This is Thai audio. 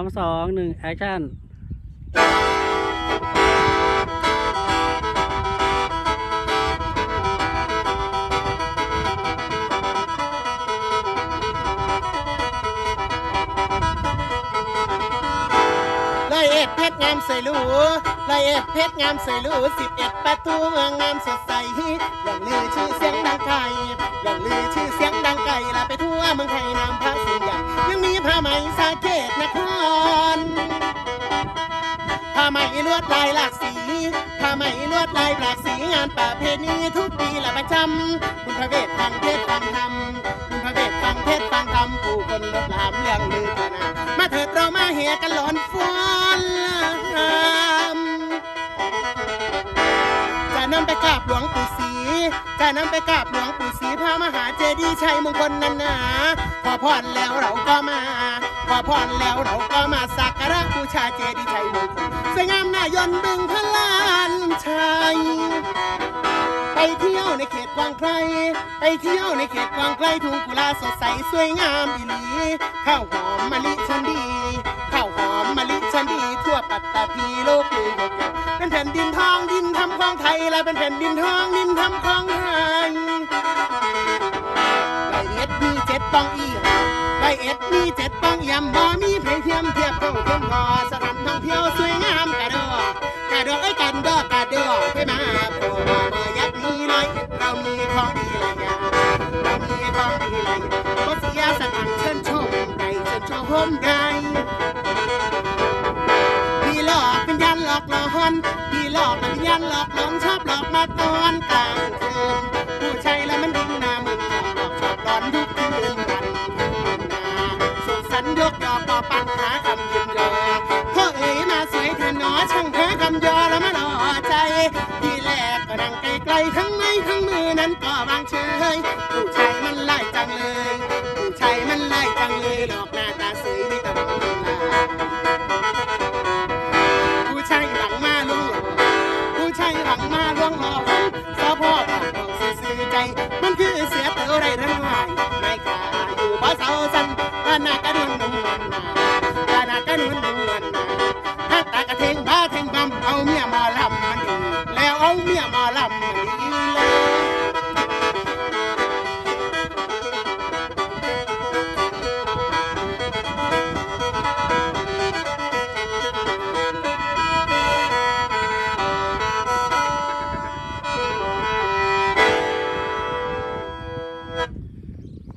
สองสองหนึ่งแอคชั่นลอยเอ็ดเพชรงามใสหรูลอยเอ็ดเพชรงามใสหรูสิบเอ็ดประตูเมืองงามสดใสอย่างลือชื่อเสียงดังไกลอย่างลือชื่อเสียงดังไกลลาไปทั่วเมืองไทยนามพระสูงใหญ่ยังมีผ้าไหมสาเกตนะครผ้า ไหมลวดลายหลากสีผ้าไหมลวดลายหลากสีงานประเพณีทุกปีละประจำคุณพระเวทฟังเทศฟังธรรมคุณพระเวทฟังเทศฟังธรรมผู้คนลดลามเรื่องลือเถอะนะมาเถิดเรามาเฮกันหลอนฟ้อนจะนำไปกราบหลวงปู่ศรีจะนำไปกราบหลวงปู่ศรีพระมหาเจดีย์ชัยมงคลนันนาขอพรแล้วเราก็มา ขอพรแล้วเราก็มาสักการะ ชาเจดีย์ชัยมงคลสวยงามน้ายนบึงพระลานชัยไปเที่ยวในเขตกวางไกลไปเที่ยวในเขตกวางไกลทุ่งกุลาสดใสสวยงามอีหลีข้าวหอมมะลิชันดีข้าวหอมมะลิชันดี ทั่วปัตตภีโลกลือหกเกเป็นแผ่นดินทองดินทำของไทยและเป็นแผ่นดินทองดินทำของไทยไรเอ็ดมีเจ็ดปองอีห มีเจ็ดป้องยมบ่มีไผเทียมเทียบเท่าเทียมพอสถานท่องเที่ยวสวยงามกระดอกระดอกไอ้กันดอกกระดอกไปมาโผล่มาเมื่อยัดนี้ร้อยเรามีของดีหลายอย่างเรามีของดีหลายอย่างเสียสตังค์เชิญชมไก่เชิญชมไก่พี่หลอกเป็นยันหลอกหลอนพี่หลอกเป็นยันหลอกหลอนชอบหลอกมาตอนกลางคืนผู้ชายแล้วมันดิ้งหน้ามึงชอบหลอกชอบหลอนทุกคืน ทั้งไม้ทั้งมือนั้นก็บางเชยผู้ชายมันไล่จังเลย ผู้ชายมันไล่จังเลยหลอกหน้าตาสวยไม่ต้องมองลาผู้ชายหลังมาลงหลงผู้ชายหลังมาลวงหลองสะพ่อปากบอกซื่อใจ มันคือเสียเต๋อไรรื่องไห้ไม่ขาอยู่บ่เสาสันกะนากระดุนนุ่มวันนากะนากระดุนนุ่มวันนาถ้าตากระเทงบ้าเทงบ้าเอาเมียมาลำมันดูแล้วเอาเมียมาลำ